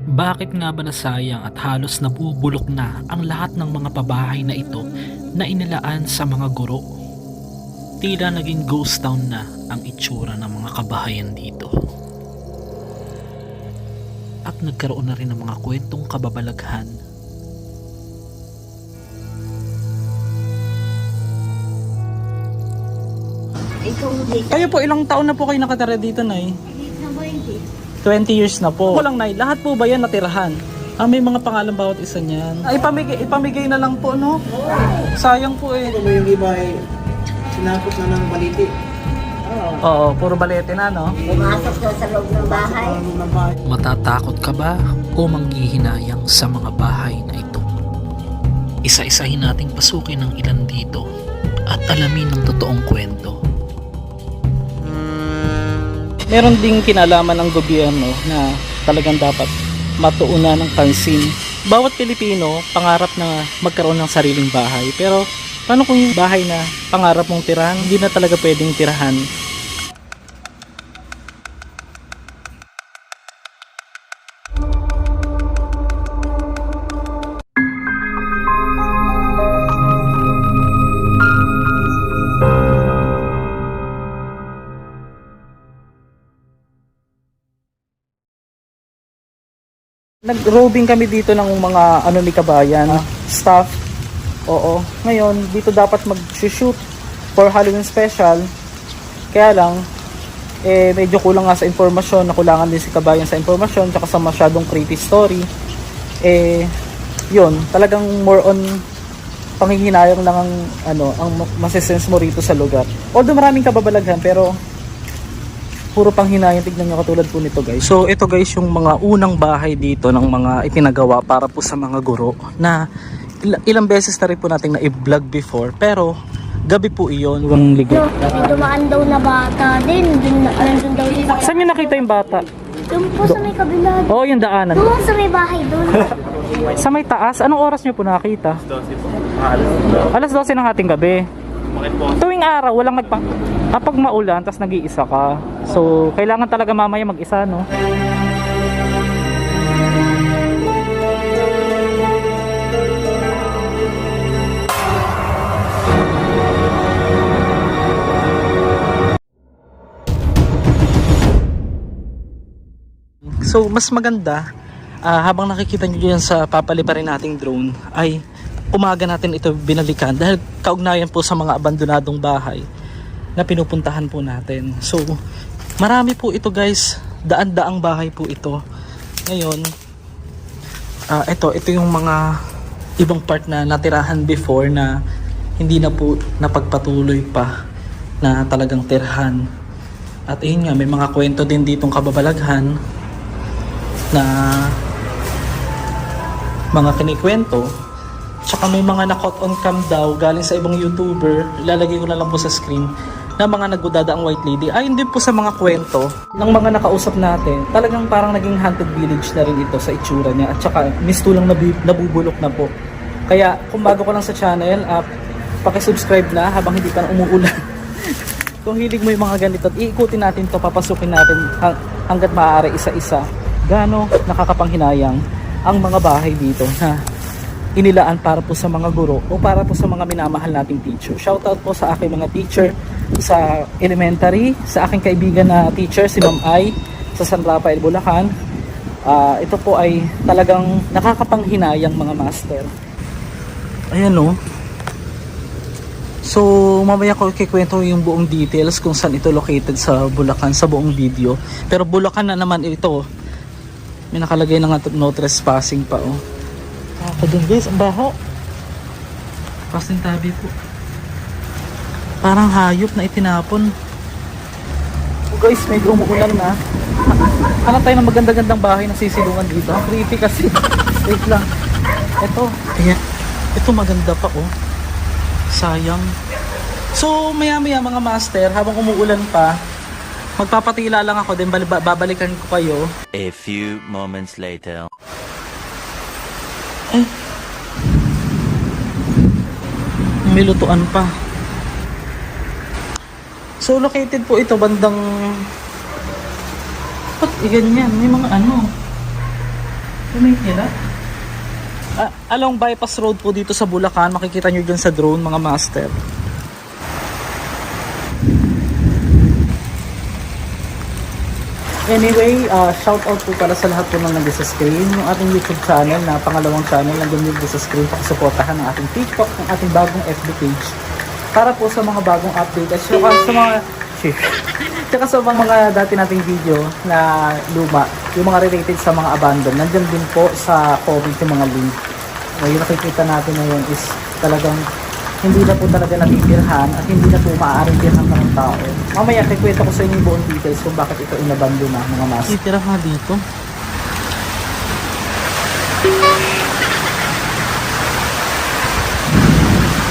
Bakit nga ba nasayang at halos nabubulok na ang lahat ng mga pabahay na ito na inilaan sa mga guro? Tila naging ghost town na ang itsura ng mga kabahayan dito. At nagkaroon na rin ng mga kwentong kababalaghan Ikaw. Kayo po, ilang taon na po kayo nakatira dito, Nay? Hindi na ba hindi? 20 years na po. Walang, Nay. Lahat po ba yan natirahan? Ah, may mga pangalan bawat isa niyan. Ay, ipamigay, ipamigay na lang po, no? Sayang po eh. Mo yung iba ay sinakot na ng baliti. Oo, puro balete na, no? Pumasok na sa loob ng bahay. Matatakot ka ba o manghihinayang sa mga bahay na ito? Isa-isahin nating pasukin ang ilan dito at alamin ang totoong kwento. Meron ding kinalaman ng gobyerno na talagang dapat matuunan ng pansin. Bawat Pilipino pangarap na magkaroon ng sariling bahay. Pero paano kung yung bahay na pangarap mong tirahan, hindi na talaga pwedeng tirahan? Nag-roving kami dito ng mga ano ni kabayan, staff. Oo. Ngayon, dito dapat mag-shoot for Halloween special. Kaya lang, eh, medyo kulang nga sa informasyon, nakulangan din si kabayan sa informasyon, tsaka sa masyadong creepy story. Eh, yun, talagang more on panghihinayang lang ang ano ang ma- masisense mo rito sa lugar. Although maraming kababalaghan pero puro panghinayang tignan nyo katulad po nito guys. So ito guys yung mga unang bahay dito ng mga ipinagawa para po sa mga guro na il- ilang beses na rin po nating na-vlog before pero gabi po iyon. Yung ligo. May dumaan daw na bata din. Dun, na- nandun daw sa... Saan nyo nakita yung bata? Doon po sa may kabila. Oo, oh, yung daanan. Doon sa may bahay. Doon. Sa may taas, anong oras nyo po nakita? Alas 12 ng ating gabi. Tuwing araw, walang nagpang... Ah, pag maulan, tas nag-iisa ka. So, kailangan talaga mamaya mag-isa, no? So, mas maganda, ah, habang nakikita nyo dyan sa papaliparin nating drone, ay umaga natin ito binalikan dahil kaugnayan po sa mga abandonadong bahay na pinupuntahan po natin. So, marami po ito guys, daan-daang bahay po ito. Ngayon, ah, ito, ito yung mga ibang part na natirahan before na hindi na po napagpatuloy pa na talagang tirhan. At ayun nga, may mga kwento din ditong kababalaghan na mga kinikwento. Tsaka may mga na-caught on cam daw galing sa ibang YouTuber, ilalagay ko na lang po sa screen, na mga nagudada ang white lady. Ayun din po sa mga kwento ng mga nakausap natin. Talagang parang naging haunted village na rin ito sa itsura niya. At tsaka mistulang nabi- nabubulok na po. Kaya kung bago ko lang sa channel, uh, pakisubscribe na habang hindi pa umuulan. kung hilig mo yung mga ganito, iikutin natin to papasukin natin hang- hanggat maaari isa-isa. Gaano nakakapanghinayang ang mga bahay dito na inilaan para po sa mga guro o para po sa mga minamahal nating teacher. Shoutout po sa aking mga teacher sa elementary, sa aking kaibigan na teacher si Ma'am Ai sa San Rafael, Bulacan. Ah, ito po ay talagang nakakapanghinayang mga master. Ayan o. So, mamaya ko kikwento yung buong details kung saan ito located sa Bulacan sa buong video. Pero Bulacan na naman ito. May nakalagay na nga no trespassing pa oh. Din guys, ang baho. Pasintabi po. Parang hayop na itinapon. So guys, medyo umuulan na. Hanap tayo ng maganda-gandang bahay na sisilungan dito. Ang creepy kasi. Wait lang. Ito. Ayan. Ito maganda pa oh. Sayang. So, maya-maya mga master, habang umuulan pa, magpapatila lang ako, then bal- babalikan ko kayo. A few moments later. May lutuan pa. So, located po ito bandang... Ba't ganyan? May mga ano? May tira? Ah, along bypass road po dito sa Bulacan, makikita nyo dyan sa drone mga master. Anyway, uh, shout out po para sa lahat po ng nandito sa screen. Yung ating YouTube channel na pangalawang channel nandun din sa screen. Pakisuportahan ang ating TikTok, ang ating bagong FB page. Para po sa mga bagong update at saka sa mga... Tsaka sa mga dati nating video na luma, yung mga related sa mga abandon, nandyan din po sa comment yung mga link. Uh, yung nakikita natin ngayon is talagang hindi na po talaga natitirhan at hindi na po maaaring tirhan ng tao. Mamaya, kikwento ko sa inyo yung buong details kung bakit ito inabando na mga mas. Itira nga dito.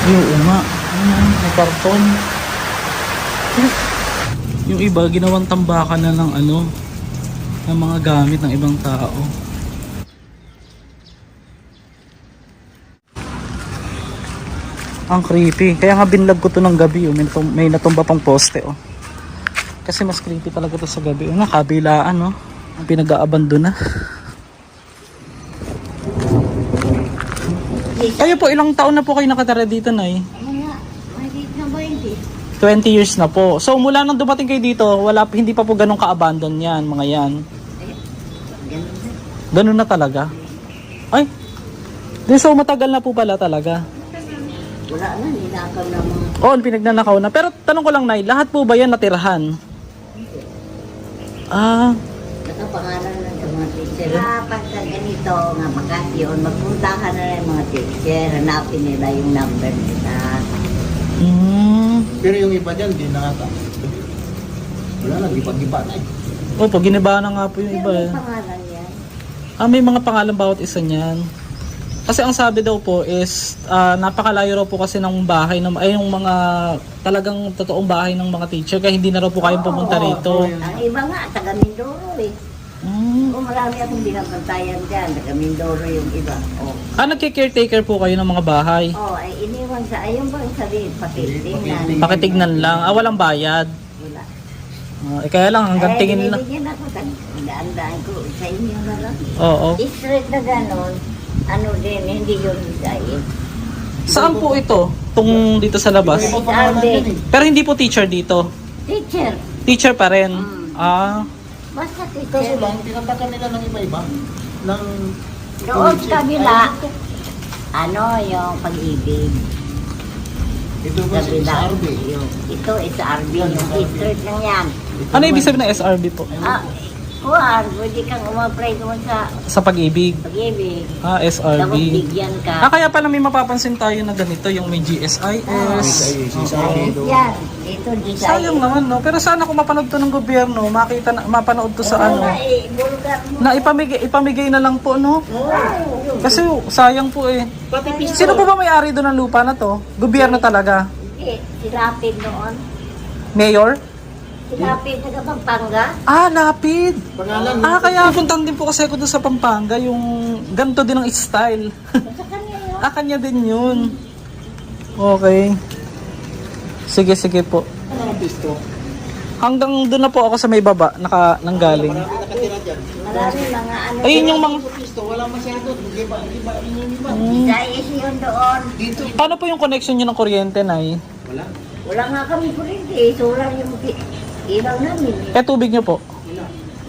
Ay, oo nga. Ano, may karton. Yung iba, ginawang tambakan na ng ano, ng mga gamit ng ibang tao. Ang creepy. Kaya nga binlag ko to ng gabi. Oh. May, natum- may natumba pang poste. Oh. Kasi mas creepy talaga to sa gabi. Oh, nga, kabilaan. Oh. Ang pinag-aabando na. Kayo po, ilang taon na po kayo nakatara dito, Nay? Mahigit na 20. 20 years na po. So mula nang dumating kayo dito, wala hindi pa po ganun ka-abandon yan, mga yan. Ganun na talaga. Ay. So matagal na po pala talaga. Wala na, ninakaw na mga. Oo, pinagnanakaw na. Pero tanong ko lang, Nay, lahat po ba yan natirahan? Ah, Nakapangalan lang sa mga teacher. Ah, pagka ganito nga bakasyon, magpuntahan na lang yung mga teacher. Hanapin nila yung number nila. mm, Pero yung iba dyan, di nakaka. Wala lang, gipa-gipa na eh. Opo, giniba na nga po yung iba. Pero eh. may pangalan yan. Ah, may mga pangalan bawat isa niyan. Kasi ang sabi daw po is ah, napakalayo raw po kasi ng bahay ng ay yung mga talagang totoong bahay ng mga teacher kaya hindi na raw po kayong pumunta rito. Ang iba nga, taga Mindoro eh. Mm. Kung marami akong binabantayan dyan, taga Mindoro yung iba. Oh, Ah, nagki-caretaker po kayo ng mga bahay. oh ay iniwan sa, ayun ba ang sabihin, patitingnan. Pakitignan lang. Ah, walang bayad. Wala. Ah, eh, kaya lang hanggang Ay, tingin lang. binibigyan ako, daan-daan ko sa inyo na lang. Oo. Straight na ganon, ano din, hindi yun dahil. Saan po ito? Tung dito sa labas? Pero hindi po teacher dito. teacher. Teacher pa rin. Mm. Ah, Basta Kaso teacher. lang, tinatakan nila ng iba-iba. Ng Doon sa kabila, ano yung pag-ibig. ito ba Sa si kabila. SRB? Yung, ito is RB, yung straight lang yan. ano ibig sabihin ng SRB po? Ah, kuhan, pwede kang umapply doon sa Sa pag-ibig. pag-ibig. Ah, Tapos SRB. bigyan ka. Ah, kaya pala may mapapansin tayo na ganito, yung may GSIS. Doon. Yan, dito design. Sayang naman, no? Pero sana kung mapanood to ng gobyerno, makita na, mapanood to sa ano, Ay, bulgar mo. na ipamigay, ipamigay na lang po, no? Oo. Kasi sayang po eh. Sino po ba may-ari doon ng lupa na to? Gobyerno talaga? Hindi, silapid noon. Mayor? Silapid taga Pampanga. Ah, lapid. Pangalan, Ah, kaya puntan din po kasi ako doon sa Pampanga, yung ganito din ang style. Sa kanya yun. ah, kanya din yun. Okay. Sige, sige po. mga pisto. Hanggang doon na po ako sa may baba, naka, nanggaling. Marami nakatira dyan. Marami mga ano. Ayun yung mga... Pisto, wala masyado. Giba, giba, yung iba. Design yun doon. Dito. Paano po yung connection nyo ng kuryente, Nay? Wala. Wala nga kami kuryente. eh. Solar yung ki- ilaw namin. eh. Eh, tubig nyo po?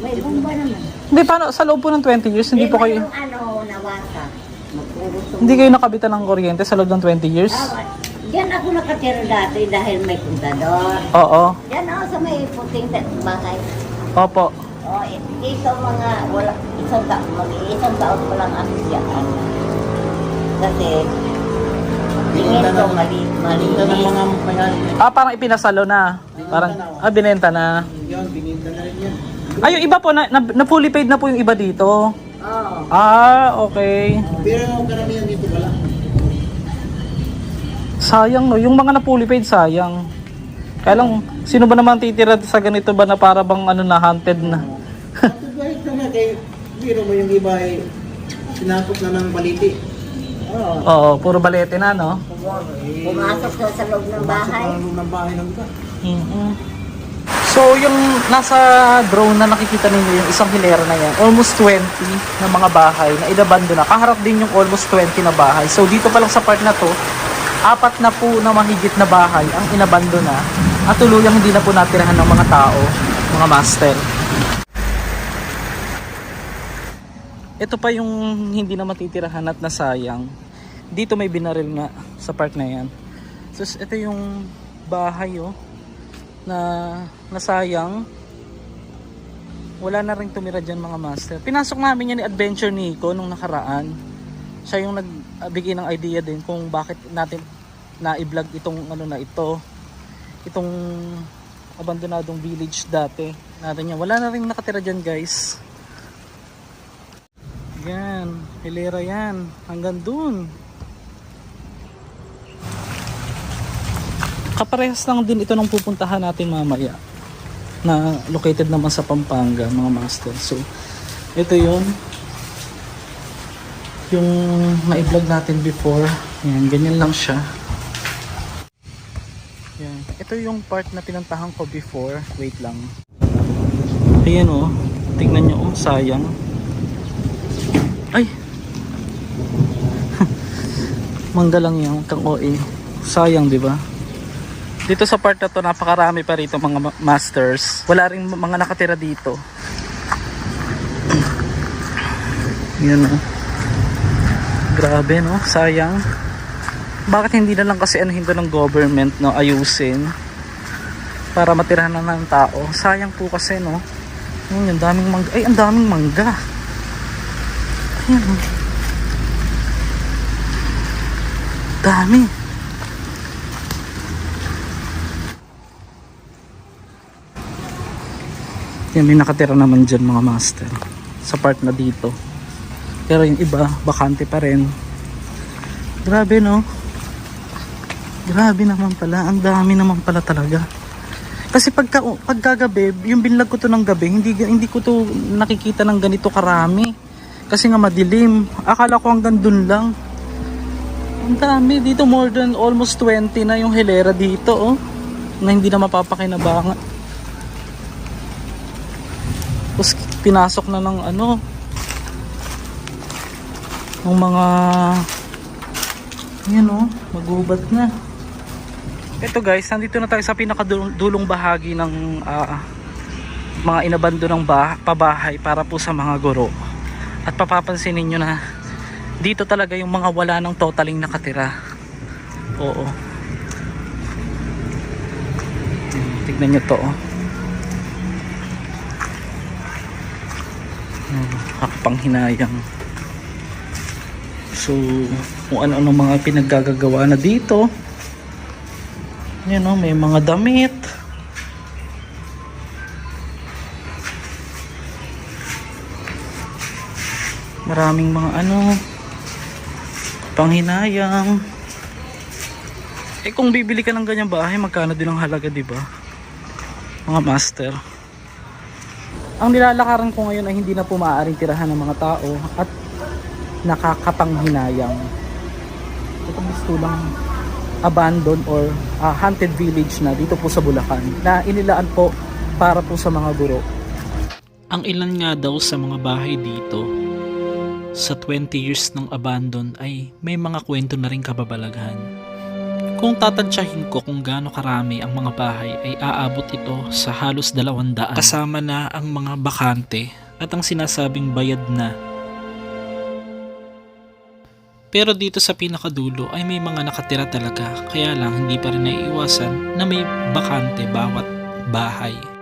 May bomba naman. Hindi, paano? Sa loob po ng 20 years, hindi po kayo... Ano, nawasa. Hindi kayo nakabitan ng kuryente sa loob ng 20 years? Ah, Diyan ako nakatira dati dahil may kontador. Oo. Diyan ako sa may puting bahay. Opo. Oh, eh, dito mga wala isang taon, mag isang taon pa lang ako diyan. Kasi Binenta na- mali. Binenta ng mga may-ari. Ah, parang ipinasalo na. Parang, ah, binenta na. Yan, bininta na rin yan. Ay, yung iba po, na, na, na fully paid na po yung iba dito. Oh. Ah, okay. Pero karamihan dito wala. Sayang no, yung mga na fully paid sayang. Kaya lang, sino ba naman titira sa ganito ba na para bang ano na haunted na? Kahit na nga kay, biro mo yung iba ay sinakop na ng baliti. Oh. Oo, puro balete na no. Pumasok na sa loob ng Pumasok bahay. na ng ng bahay ng iba. mm So So yung nasa drone na nakikita ninyo yung isang hilera na yan, almost 20 na mga bahay na inabando na. Kaharap din yung almost 20 na bahay. So dito pa lang sa part na to, apat na po na mahigit na bahay ang inabando na at tuluyang hindi na po natirahan ng mga tao, mga master. Ito pa yung hindi na matitirahan at nasayang. Dito may binaril nga sa part na yan. So ito yung bahay oh na nasayang. Wala na rin tumira dyan mga master. Pinasok namin yan ni Adventure Nico nung nakaraan. Siya yung nagbigay ng idea din kung bakit natin na-vlog itong ano na ito. Itong abandonadong village dati. Natin yan. Wala na rin nakatira dyan guys. Yan. Hilera yan. Hanggang dun. Kaparehas lang din ito ng pupuntahan natin mamaya na located naman sa Pampanga mga master. So, ito yun yung na-vlog natin before. Yan, ganyan lang siya. Yan. Ito yung part na pinuntahan ko before. Wait lang. Ayan oh. Tingnan nyo oh. Sayang. Ay! Mangga lang yan. Kang OA. Sayang, di ba? Dito sa part na to, napakarami pa rito mga ma- masters. Wala rin mga nakatira dito. Yan oh. Grabe no, sayang. Bakit hindi na lang kasi anuhin to ng government no, ayusin para matirahan na ng tao. Sayang po kasi no. Ayun, ang daming mangga. Ay, ang daming mangga. Ayan oh. Dami. Yan, may nakatira naman dyan mga master. Sa part na dito. Pero yung iba, bakante pa rin. Grabe no? Grabe naman pala. Ang dami naman pala talaga. Kasi pagka, pagkagabi, yung binlag ko to ng gabi, hindi, hindi ko to nakikita ng ganito karami. Kasi nga madilim. Akala ko hanggang dun lang. Ang dami. Dito more than almost 20 na yung hilera dito oh. Na hindi na mapapakinabangan. Tapos pinasok na ng ano ng mga yan o, magubat na. Ito guys, nandito na tayo sa pinakadulong bahagi ng ah, mga inabando ng bah pabahay para po sa mga guro. At papapansin ninyo na dito talaga yung mga wala ng totaling nakatira. Oo. Tignan nyo to oh. Hmm, Hakapanghinayang. So, kung ano-ano mga pinaggagawa na dito. Yan o, may mga damit. Maraming mga ano, panghinayang. Eh kung bibili ka ng ganyang bahay, magkano din ang halaga, di ba? Mga master. Ang nilalakaran ko ngayon ay hindi na po maaaring tirahan ng mga tao at nakakapanghinayang. Ito gusto lang abandoned or ah, haunted village na dito po sa Bulacan na inilaan po para po sa mga guro. Ang ilan nga daw sa mga bahay dito sa 20 years ng abandon ay may mga kwento na rin kababalaghan. Kung tatansyahin ko kung gaano karami ang mga bahay ay aabot ito sa halos 200 kasama na ang mga bakante at ang sinasabing bayad na. Pero dito sa pinakadulo ay may mga nakatira talaga kaya lang hindi pa rin naiiwasan na may bakante bawat bahay.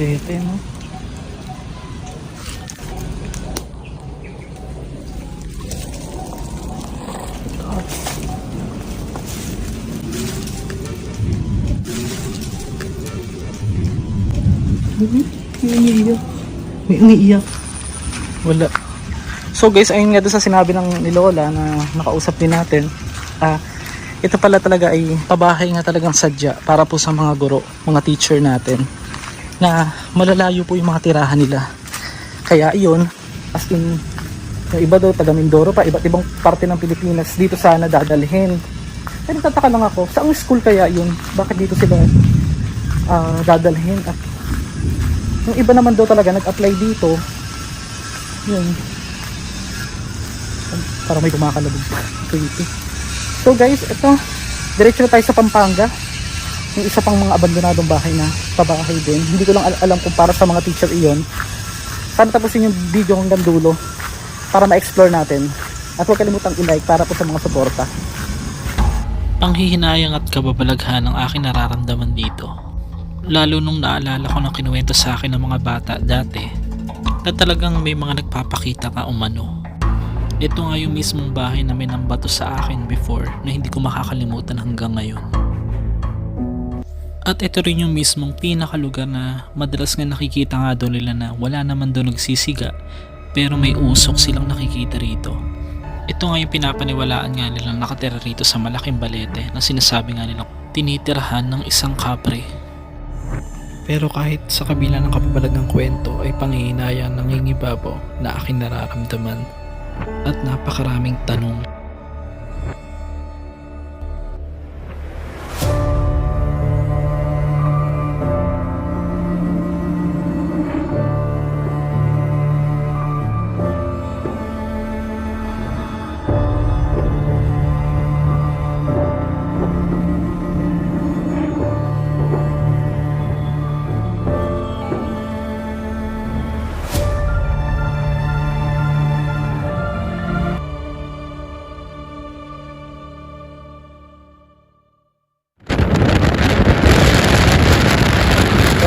Balete, no? May umiiyak. May umiiyak. Wala. So guys, ayun nga doon sa sinabi ng ni Lola na nakausap din natin. Ah, ito pala talaga ay pabahay nga talagang sadya para po sa mga guro, mga teacher natin na malalayo po yung mga tirahan nila. Kaya iyon, as in, iba daw taga Mindoro pa, iba't ibang parte ng Pilipinas dito sana dadalhin. Pero tataka lang ako, saang school kaya yun? Bakit dito sila ah, dadalhin? At yung iba naman daw talaga nag-apply dito, yun, para may kumakalabog pa. So guys, ito, diretso tayo sa Pampanga. Yung isa pang mga abandonadong bahay na pabahay din. Hindi ko lang al- alam kung para sa mga teacher iyon. Sana tapusin yung video hanggang dulo para ma-explore natin. At huwag kalimutang i-like para po sa mga suporta. Panghihinayang at kababalaghan ang aking nararamdaman dito. Lalo nung naalala ko ng kinuwento sa akin ng mga bata dati na talagang may mga nagpapakita ka umano. Ito nga yung mismong bahay na may nambato sa akin before na hindi ko makakalimutan hanggang ngayon. At ito rin yung mismong pinakalugar na madalas nga nakikita nga doon nila na wala naman doon nagsisiga pero may usok silang nakikita rito. Ito nga yung pinapaniwalaan nga nilang nakatira rito sa malaking balete na sinasabi nga nilang tinitirahan ng isang kapre. Pero kahit sa kabila ng kapabalagang kwento ay pangihinayang nangingibabaw na aking nararamdaman at napakaraming tanong.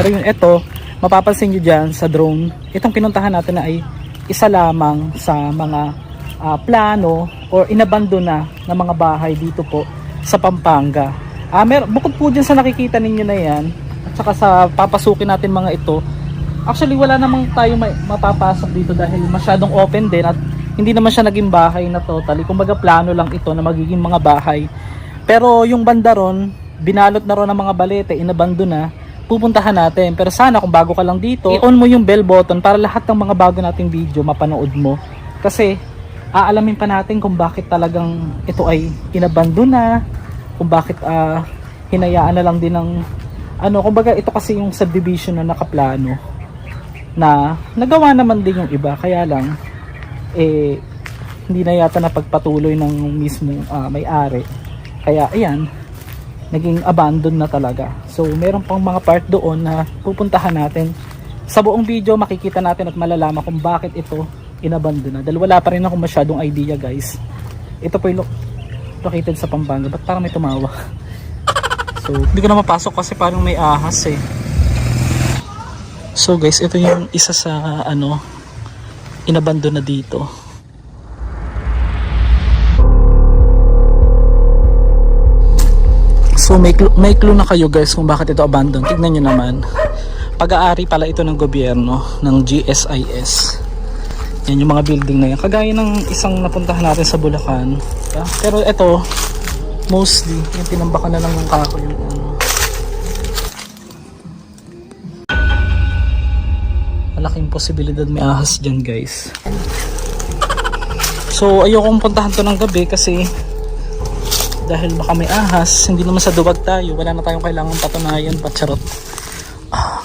Pero yung ito, mapapansin nyo dyan sa drone, itong pinuntahan natin na ay isa lamang sa mga ah, plano or inabandon na ng mga bahay dito po sa Pampanga. Ah, mer bukod po dyan sa nakikita ninyo na yan, at saka sa papasukin natin mga ito, actually wala namang tayo may, mapapasok dito dahil masyadong open din at hindi naman siya naging bahay na totally. Kumbaga plano lang ito na magiging mga bahay. Pero yung banda ron, binalot na ron ng mga balete, inabando na, pupuntahan natin. Pero sana kung bago ka lang dito, i-on mo yung bell button para lahat ng mga bago nating video mapanood mo. Kasi aalamin pa natin kung bakit talagang ito ay inabando na, kung bakit ah, hinayaan na lang din ng ano, kumbaga ito kasi yung subdivision na nakaplano na nagawa naman din yung iba kaya lang eh hindi na yata napagpatuloy ng mismo ah, may-ari kaya ayan naging abandon na talaga. So meron pang mga part doon na pupuntahan natin. Sa buong video makikita natin at malalaman kung bakit ito inabandon na. Dahil wala pa rin ako masyadong idea guys. Ito po yung lo- located sa Pampanga. Ba't parang may tumawa? So hindi ko na mapasok kasi parang may ahas eh. So guys ito yung isa sa ano inabandon na dito So may clue, may clue na kayo guys kung bakit ito abandoned. Tignan nyo naman. Pag-aari pala ito ng gobyerno, ng GSIS. Yan yung mga building na yan. Kagaya ng isang napuntahan natin sa Bulacan. Yeah? Pero ito, mostly, yung tinambakan na lang ng kahoy. Yung, ano. Malaking posibilidad may ahas dyan guys. So ayokong puntahan to ng gabi kasi dahil baka may ahas, hindi naman sa duwag tayo, wala na tayong kailangan patunayan, patsyarot. Ah,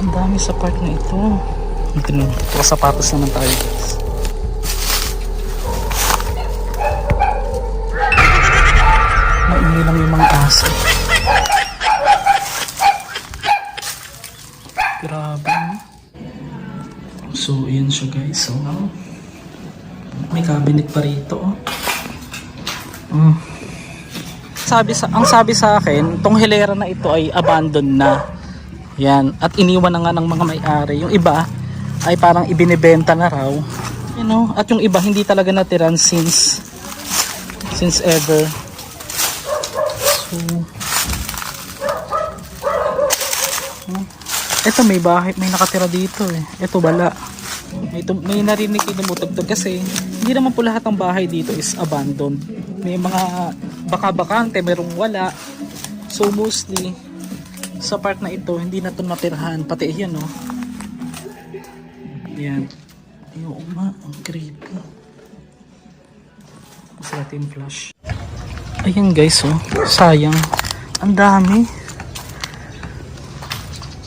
ang dami sa part na ito. Ito na, ito sapatos naman tayo guys. Maingay lang yung mga aso. Grabe. So, yun siya guys. So, may cabinet pa rito. Oh. Mm. Sabi sa ang sabi sa akin, tong hilera na ito ay abandoned na. Yan, at iniwan na nga ng mga may-ari. Yung iba ay parang ibinebenta na raw. You know, at yung iba hindi talaga natiran since since ever. So Hmm. Ito may bahay, may nakatira dito eh. Ito wala. May, may narinig tinumutugtog kasi hindi naman po lahat ng bahay dito is abandoned. May mga baka-bakante, mayroong wala. So mostly, sa part na ito, hindi na ito natirhan. Pati yan, no? Yan. Oo nga, ang creepy. Mas natin yung flash. Ayan guys, oh. Sayang. Ang dami.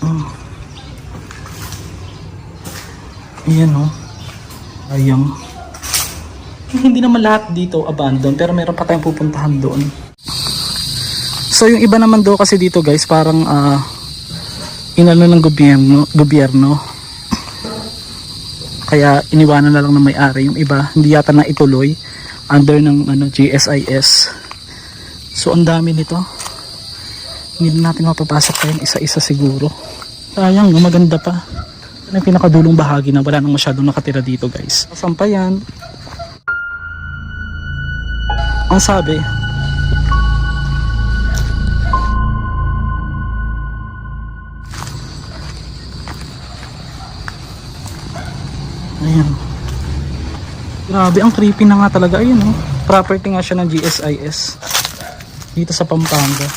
Mm. Ayan, oh. Ayang. Hindi naman lahat dito abandoned, pero meron pa tayong pupuntahan doon. So yung iba naman do kasi dito guys, parang ah inano ng gobyerno, gobyerno. Kaya iniwanan na lang ng may-ari yung iba, hindi yata na ituloy under ng ano GSIS. So ang dami nito. Hindi na natin mapapasok pa yan isa-isa siguro. Sayang, maganda pa. Yan ang pinakadulong bahagi na wala nang masyadong nakatira dito guys. Saan pa yan? Ang sabi, Ayan. Grabe, ang creepy na nga talaga. Ayun, oh. Property nga siya ng GSIS. Dito sa Pampanga.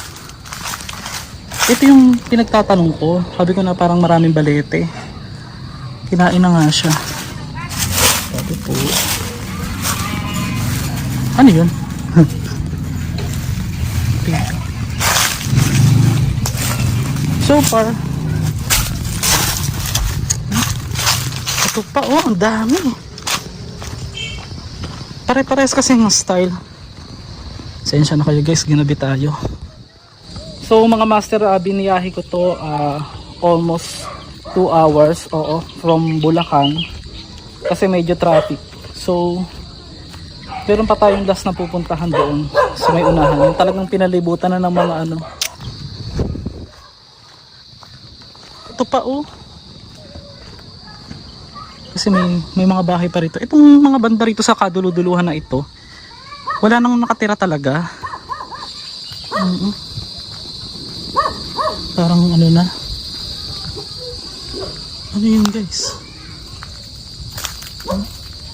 Ito yung pinagtatanong ko. Sabi ko na parang maraming balete. Kinain na nga siya. Sabi po. Ano yun? So far, Ito pa, oh, ang dami. Pare-pares kasi ng style. Sensya na kayo guys, ginabi tayo. So mga master, uh, biniyahe ko to ah, almost 2 hours, oo, from Bulacan. Kasi medyo traffic. So, meron pa tayong last na pupuntahan doon sa may unahan. Talagang pinalibutan na ng mga ano. Ito pa, oh. Kasi may, may mga bahay pa rito. Itong mga banda rito sa kaduluduluhan na ito, wala nang nakatira talaga. Oo. Parang ano na. Ano yun guys?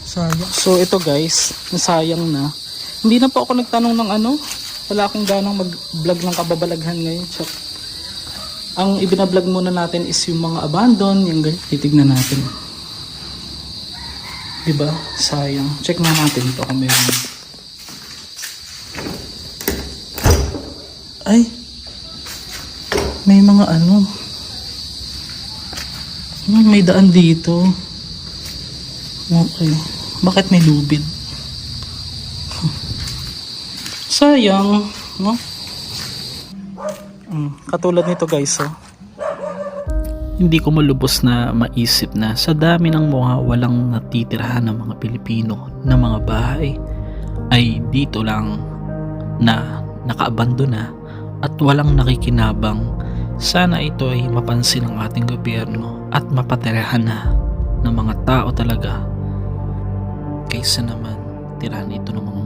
Sayang. So ito guys, nasayang na. Hindi na po ako nagtanong ng ano. Wala akong ganang mag-vlog ng kababalaghan ngayon. Chok. Ang ibinablog muna natin is yung mga abandon, yung ganyan. Titignan natin. Diba? Sayang. Check na natin ito kung meron. Ay! May mga ano. Hmm, May daan dito. Okay. Bakit may lubid? Sayang. No? Hmm, katulad nito guys, oh. Hindi ko malubos na maisip na sa dami ng mga walang natitirahan ng mga Pilipino na mga bahay ay dito lang na nakaabandona at walang nakikinabang. Sana ito ay mapansin ng ating gobyerno at mapatirahan na ng mga tao talaga kaysa naman tirahan ito ng mga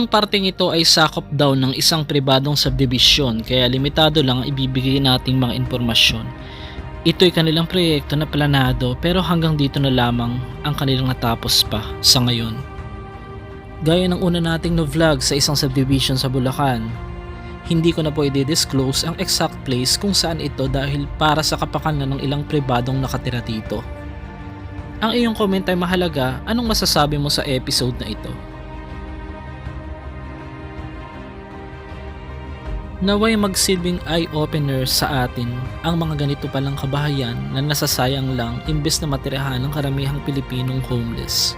Ang parteng ito ay sakop daw ng isang pribadong subdivision kaya limitado lang ang ibibigay nating mga informasyon. Ito'y kanilang proyekto na planado pero hanggang dito na lamang ang kanilang natapos pa sa ngayon. Gaya ng una nating no vlog sa isang subdivision sa Bulacan, hindi ko na po i-disclose ang exact place kung saan ito dahil para sa kapakanan ng ilang pribadong nakatira dito. Ang iyong comment ay mahalaga, anong masasabi mo sa episode na ito? Naway magsilbing eye-opener sa atin ang mga ganito palang kabahayan na nasasayang lang imbes na matirahan ng karamihang Pilipinong homeless.